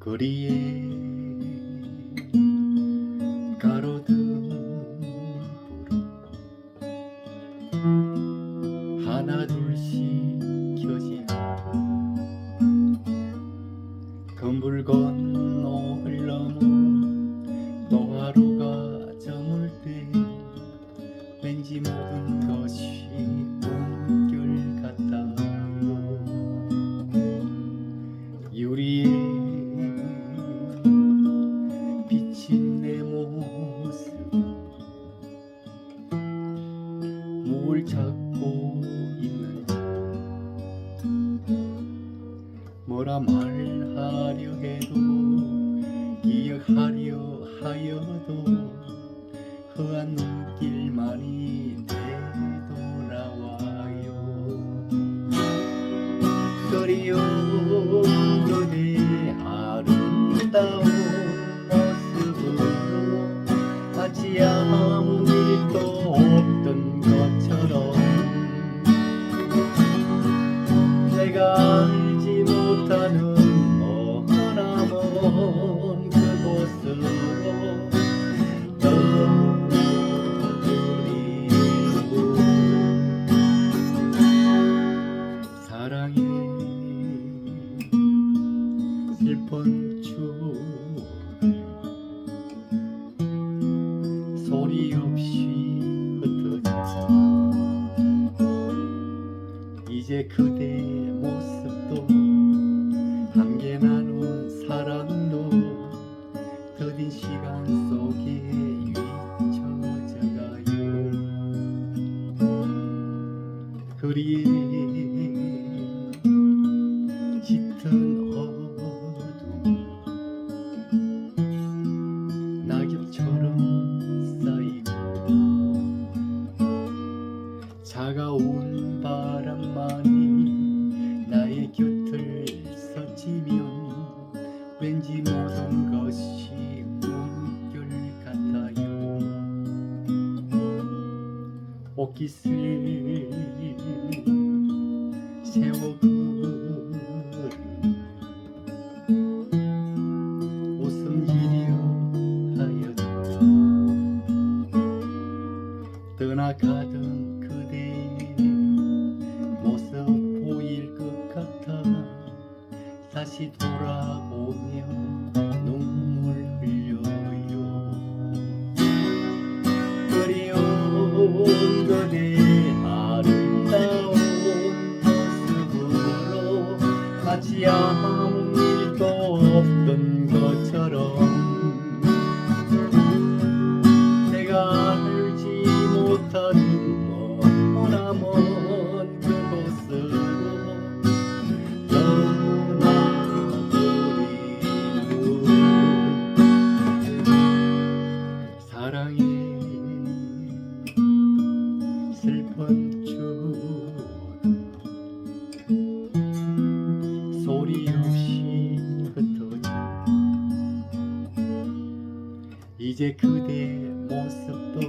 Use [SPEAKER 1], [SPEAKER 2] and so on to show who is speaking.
[SPEAKER 1] 거리에 가로등 하나 둘씩 켜지고 흘 뭐라 말하려 해도 기억하려 하여도 허한 눈길만이 되돌아와요. 그리운 그대 모습도 함께 나 왠지 모든 것이 꿈결 같아요. 옷깃을 세워 그 다시 돌아보며 눈물 흘려요. 그리운 그대 아름다운 모습으로 마치 아 슬픈 추억. 소리 없이 흩어져. 이제 그대 모습도